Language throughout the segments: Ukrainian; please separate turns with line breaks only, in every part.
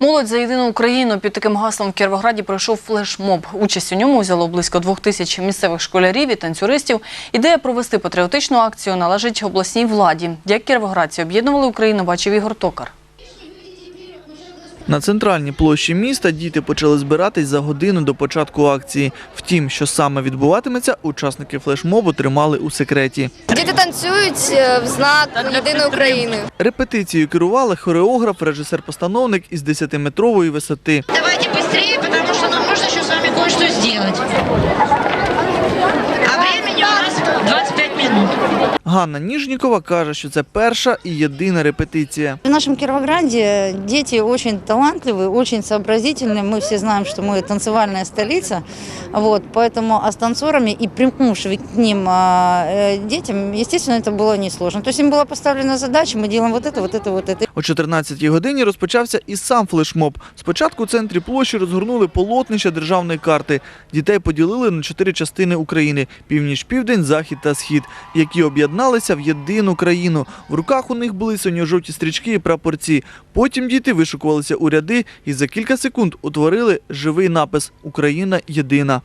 Молодь за єдину Україну під таким гаслом в Кіровограді пройшов флешмоб. Участь у ньому взяло близько двох тисяч місцевих школярів і танцюристів. Ідея провести патріотичну акцію належить обласній владі. Як кіровоградці об'єднували Україну, бачив Ігор Токар.
На центральній площі міста діти почали збиратись за годину до початку акції. Втім, що саме відбуватиметься, учасники флешмобу тримали у секреті.
Діти танцюють е, в знак єдиної України.
Репетицією керували хореограф, режисер-постановник із 10-метрової висоти.
Давайте быстрее, потому что нам нужно еще с вами кое-что сделать. А времени у нас 25 минут.
Ганна Ніжнікова каже, що це перша і єдина репетиція.
В нашем Кировограде дети очень талантливые, очень сообразительные. Мы все знаем, что мы танцевальная столица. Вот, поэтому а с танцорами и примушивать к ним а, э, детям, естественно, это было несложно. То есть им была поставлена задача, мы делаем вот это, вот это, вот это.
О 14-й годині розпочався і сам флешмоб. Спочатку у центрі площі розгорнули полотнища державної карти. Дітей поділили на чотири частини України – північ, південь, захід та схід, які об'єдналися в єдину країну. В руках у них були синьо-жовті стрічки і прапорці. Потім діти вишукувалися у ряди і за кілька секунд утворили живий напис «Україна єдина».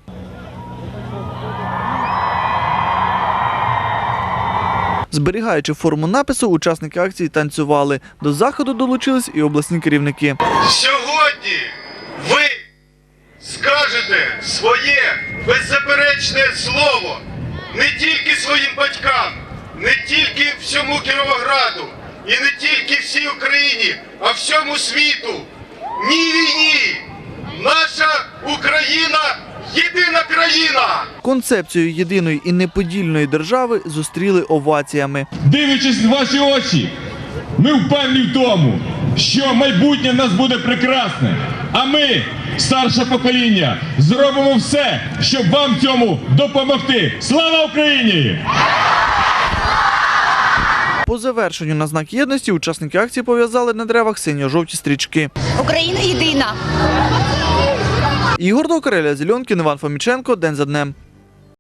Зберігаючи форму напису, учасники акції танцювали. До заходу долучились і обласні керівники.
Сьогодні ви скажете своє беззаперечне слово не тільки своїм батькам, не тільки всьому Кіровограду і не тільки всій Україні, а всьому світу. Ні війні! Наша Україна єдина країна!
Концепцію єдиної і неподільної держави зустріли оваціями.
Дивлячись в ваші очі, ми впевнені в тому, що майбутнє в нас буде прекрасне. А ми, старше покоління, зробимо все, щоб вам цьому допомогти. Слава Україні!
По завершенню на знак єдності учасники акції пов'язали на деревах синьо-жовті стрічки.
Україна єдина.
Ігор Докареля, Зільонкін, Іван Фоміченко. День за днем.